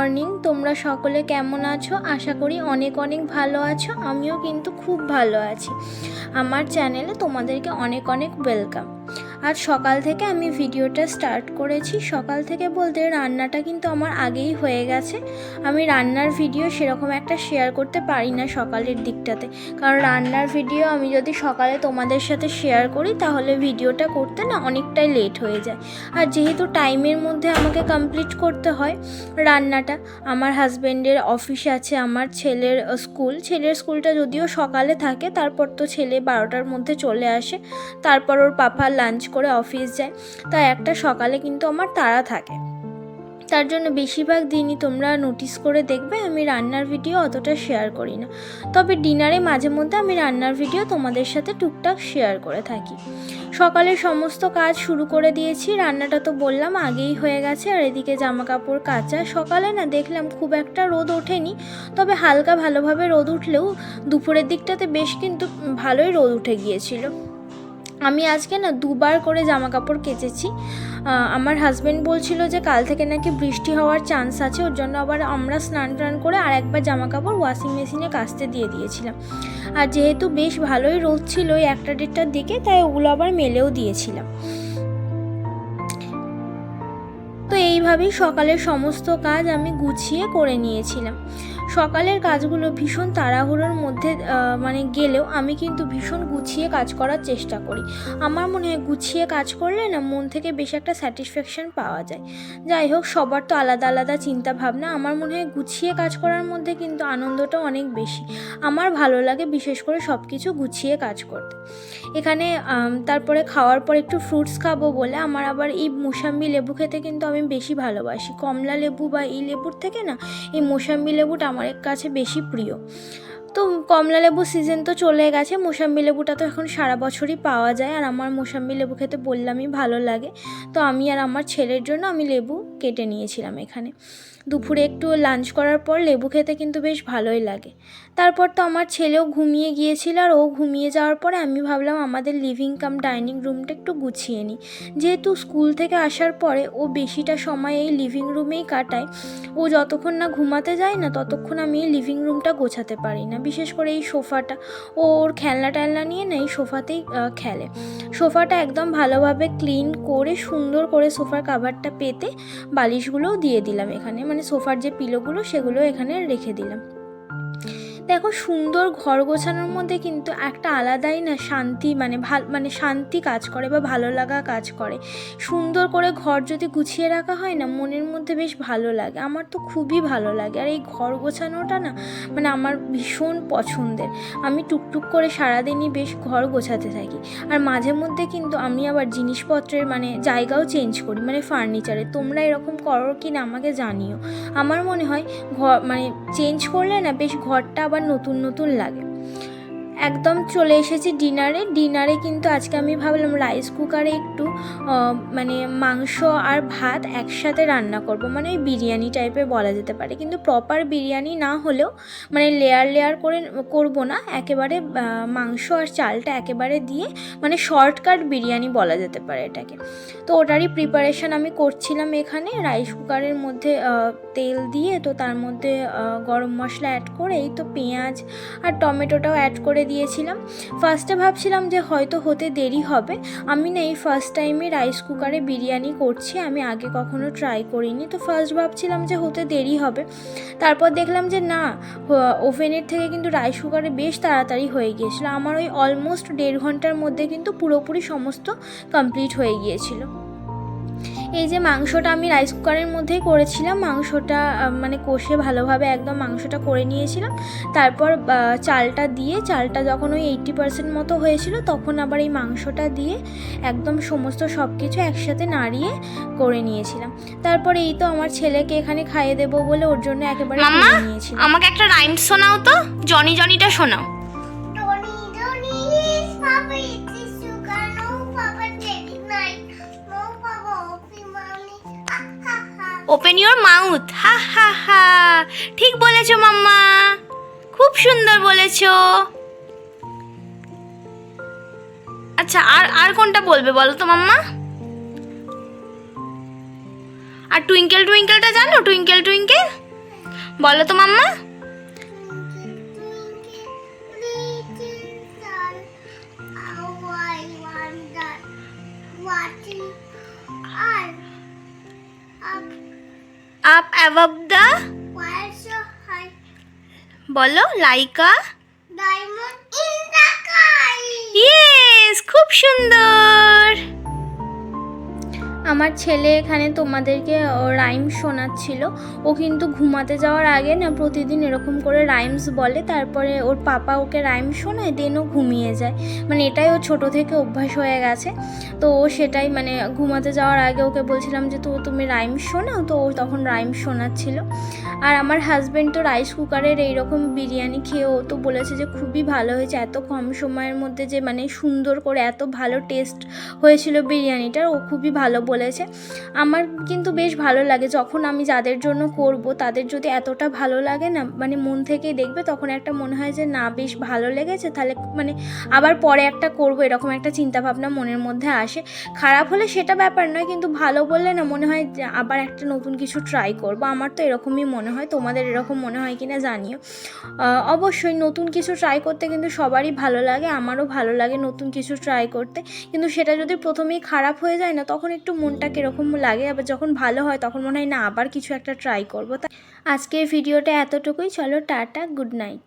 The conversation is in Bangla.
মর্নিং। তোমরা সকলে কেমন আছো? আশা করি অনেক অনেক ভালো আছো। আমিও কিন্তু খুব ভালো আছি। আমার চ্যানেলে তোমাদেরকে অনেক অনেক ওয়েলকাম আজ সকাল থেকে আমি ভিডিওটা স্টার্ট করেছি। সকাল থেকে বলতে রান্নাটা কিন্তু আমার আগেই হয়ে গেছে। আমি রান্নার ভিডিও সেরকম একটা শেয়ার করতে পারি না সকালের দিকটাতে। কারণ রান্নার ভিডিও আমি যদি সকালে তোমাদের সাথে শেয়ার করি, তাহলে ভিডিওটা করতে না অনেকটাই লেট হয়ে যায়। আর যেহেতু টাইমের মধ্যে আমাকে কমপ্লিট করতে হয় রান্নাটা, আমার হাজব্যান্ডের অফিস আছে, আমার ছেলের স্কুল ছেলের স্কুলটা যদিও সকালে থাকে, তারপর তো ছেলে বারোটার মধ্যে চলে আসে। তারপর ওর পাপা লাঞ্চ করে অফিস যায়, তাই একটা সকালে কিন্তু আমার তাড়া থাকে। তার জন্য বেশিরভাগ দিনই তোমরা নোটিস করে দেখবে আমি রান্নার ভিডিও অতটা শেয়ার করি না। তবে ডিনারে মাঝে মধ্যে আমি রান্নার ভিডিও তোমাদের সাথে টুকটাক শেয়ার করে থাকি। সকালে সমস্ত কাজ শুরু করে দিয়েছি, রান্নাটা তো বললাম আগেই হয়ে গেছে, আর এদিকে জামা কাপড় কাচা। সকালে না দেখলাম খুব একটা রোদ ওঠেনি, তবে হালকা ভালোভাবে রোদ উঠলেও দুপুরের দিকটাতে বেশ কিন্তু ভালোই রোদ উঠে গিয়েছিল। আমি আজকে না দুবার করে জামা কাপড় কেচেছি আমার হাজব্যান্ড বলছিল যে কাল থেকে নাকি বৃষ্টি হওয়ার চান্স আছে, ওর জন্য আবার আমরা স্নান টান করে আর একবার জামা কাপড় ওয়াশিং মেশিনে কাচতে দিয়ে দিয়েছিলাম। আর যেহেতু বেশ ভালোই রোদ ছিল ওই একটা দেড়টার দিকে, তাই ওগুলো আবার মেলেও দিয়েছিলাম। তো এইভাবেই সকালের সমস্ত কাজ আমি গুছিয়ে করে নিয়েছিলাম। সকালের কাজগুলো ভীষণ তাড়াহুড়োর মধ্যে মানে গেলেও আমি কিন্তু ভীষণ গুছিয়ে কাজ করার চেষ্টা করি। আমার মনে হয় গুছিয়ে কাজ করলে না মন থেকে বেশ একটা স্যাটিসফ্যাকশন পাওয়া যায়। যাই হোক, সবার তো আলাদা আলাদা চিন্তা ভাবনা আমার মনে হয় গুছিয়ে কাজ করার মধ্যে কিন্তু আনন্দটা অনেক বেশি। আমার ভালো লাগে বিশেষ করে সব কিছু গুছিয়ে কাজ করতে। এখানে তারপরে খাওয়ার পর একটু ফ্রুটস খাব বলে আমার আবার এই মোসাম্বি লেবু খেতে কিন্তু আমি বেশি ভালোবাসি। কমলা লেবু বা এই লেবুর থেকে না, এই মোসাম্বি লেবুটা আমার কাছে বেশি প্রিয়। তো কমলা লেবু সিজন তো চলে গেছে, মোসাম্বি লেবুটা তো এখন সারা বছরই পাওয়া যায়। আর আমার মোসাম্বি লেবু খেতে বললামই ভালো লাগে। তো আমি আর আমার ছেলের জন্য আমি লেবু কেটে নিয়েছিলাম এখানে। দুপুরে একটু লাঞ্চ করার পর লেবু খেতে কিন্তু বেশ ভালোই লাগে। তারপর তো আমার ছেলেও ঘুমিয়ে গিয়েছিল আর ও ঘুমিয়ে যাওয়ার পরে আমি ভাবলাম আমাদের লিভিং কাম ডাইনিং রুমটা একটু গুছিয়ে নিই। যেহেতু স্কুল থেকে আসার পরে ও বেশিটা সময় এই লিভিং রুমেই কাটায় ও যতক্ষণ না ঘুমাতে যায় না ততক্ষণ আমি এই লিভিং রুমটা গোছাতে পারি না। বিশেষ করে এই সোফাটা। ও ওর খেলনা টেলনা নিয়ে না এই সোফাতেই খেলে। সোফাটা একদম ভালোভাবে ক্লিন করে সুন্দর করে সোফার কাভারটা পেতে বালিশগুলোও দিয়ে দিলাম এখানে। মানে সোফার যে পিলোগুলো সেগুলো এখানে রেখে দিলাম। দেখো সুন্দর ঘর গোছানোর মধ্যে কিন্তু একটা আলাদাই না শান্তি মানে ভালো মানে শান্তি কাজ করে বা ভালো লাগা কাজ করে। সুন্দর করে ঘর যদি গুছিয়ে রাখা হয় না, মনের মধ্যে বেশ ভালো লাগে। আমার তো খুবই ভালো লাগে। আর এই ঘর গোছানোটা না মানে আমার ভীষণ পছন্দের। আমি টুকটুক করে সারাদিনই বেশ ঘর গোছাতে থাকি। আর মাঝে মধ্যে কিন্তু আমি আবার জিনিসপত্রের মানে জায়গাও চেঞ্জ করি মানে ফার্নিচারে তোমরা এরকম করো কি না আমাকে জানিও। আমার মনে হয় ঘর মানে চেঞ্জ করলে না বেশ ঘরটা আবার নতুন নতুন লাগে একদম চলে এসেছি ডিনারে। ডিনারে কিন্তু আজকে আমি ভাবলাম রাইস কুকারে একটু মানে মাংস আর ভাত একসাথে রান্না করব। মানে ওই বিরিয়ানি টাইপের বলা যেতে পারে। কিন্তু প্রপার বিরিয়ানি না হলেও মানে লেয়ার লেয়ার করে করব না। একেবারে মাংস আর চালটা একেবারে দিয়ে মানে শর্টকাট বিরিয়ানি বলা যেতে পারে এটাকে। তো ওটারই প্রিপারেশন আমি করছিলাম এখানে রাইস কুকারের মধ্যে তেল দিয়ে। তো তার মধ্যে গরম মশলা অ্যাড করে, এই তো পেঁয়াজ আর টমেটোটাও অ্যাড করে দিয়েছিলাম। ফার্স্টে ভাবছিলাম যে হয়তো হতে দেরি হবে। আমি না এই ফার্স্ট টাইমে রাইস কুকারে বিরিয়ানি করছি, আমি আগে কখনো ট্রাই করিনি। তো ফার্স্ট ভাবছিলাম যে হতে দেরি হবে। তারপর দেখলাম যে না ওভেনের থেকে কিন্তু রাইস কুকারে বেশ তাড়াতাড়ি হয়ে গিয়েছিল। আমার ওই অলমোস্ট দেড় ঘণ্টার মধ্যে কিন্তু পুরোপুরি সমস্ত কমপ্লিট হয়ে গিয়েছিল। এই যে মাংসটা আমি রাইস কুকারের মধ্যেই করেছিলাম মাংসটা মানে কষে ভালোভাবে একদম মাংসটা করে নিয়েছিলাম। তারপর চালটা দিয়ে চালটা যখন ওই এইট্টি পার্সেন্ট মতো হয়েছিল তখন আবার এই মাংসটা দিয়ে একদম সমস্ত সব কিছু একসাথে নাড়িয়ে করে নিয়েছিলাম। তারপর এই তো আমার ছেলেকে এখানে খাইয়ে দেবো বলে ওর জন্য একেবারে নিয়েছিলাম। আমাকে একটা রাইম শোনাও তো জনি জনিটা শোনাও। ওপেন ইওর মাউথ হা হা হা ঠিক বলেছ, মাম্মা। খুব সুন্দর বলেছ। আচ্ছা আর আর কোনটা বলবে বলো তো, মাম্মা? আর টুইঙ্কেল টুইঙ্কেলটা জানো? Twinkle twinkle? বলো তো, মাম্মা। আপ অ্যাভাব দ্য বলো লাইকা ইয়েস খুব সুন্দর আমার ছেলে এখানে তোমাদেরকে রাইম শোনাচ্ছিল। ও কিন্তু ঘুমাতে যাওয়ার আগে না প্রতিদিন এরকম করে রাইমস বলে, তারপরে ওর পাপা ওকে রাইম শোনায় দেন ও ঘুমিয়ে যায়। মানে এটাই ও ছোট থেকে অভ্যাস হয়ে গেছে। তো ও সেটাই মানে ঘুমাতে যাওয়ার আগে ওকে বলছিলাম যে, তো তুমি রাইম শোনাও? তো ও তখন রাইম শোনাচ্ছিল। আর আমার হাজব্যান্ড তো রাইস কুকারের এইরকম বিরিয়ানি খেয়ে ও তো বলেছে যে, খুবই ভালো হয়েছে। এত কম সময়ের মধ্যে যে মানে সুন্দর করে এত ভালো টেস্ট হয়েছিল বিরিয়ানিটার, ও খুবই ভালো বলেছে। আমার কিন্তু বেশ ভালো লাগে যখন আমি যাদের জন্য করব, তাদের যদি এতটা ভালো লাগে না মানে মন থেকেই দেখবে, তখন একটা মনে হয় যে, না, বেশ ভালো লেগেছে, তাহলে মানে আবার পরে একটা করব। এরকম একটা চিন্তাভাবনা মনের মধ্যে আসে। খারাপ হলে সেটা ব্যাপার নয়, কিন্তু ভালো বললে না, মনে হয় আবার একটা নতুন কিছু ট্রাই করব। আমার তো এরকমই মনে হয়, তোমাদের এরকম মনে হয় কি না জানিও অবশ্যই নতুন কিছু ট্রাই করতে কিন্তু সবারই ভালো লাগে, আমারও ভালো লাগে নতুন কিছু ট্রাই করতে। কিন্তু সেটা যদি প্রথমেই খারাপ হয়ে যায় না, তখন একটু মনটা কীরকম লাগে, আবার যখন ভালো হয় তখন মনে হয় না, আবার কিছু একটা ট্রাই করব। তা আজকের ভিডিওটা এতটুকুই, চলো টাটা গুড নাইট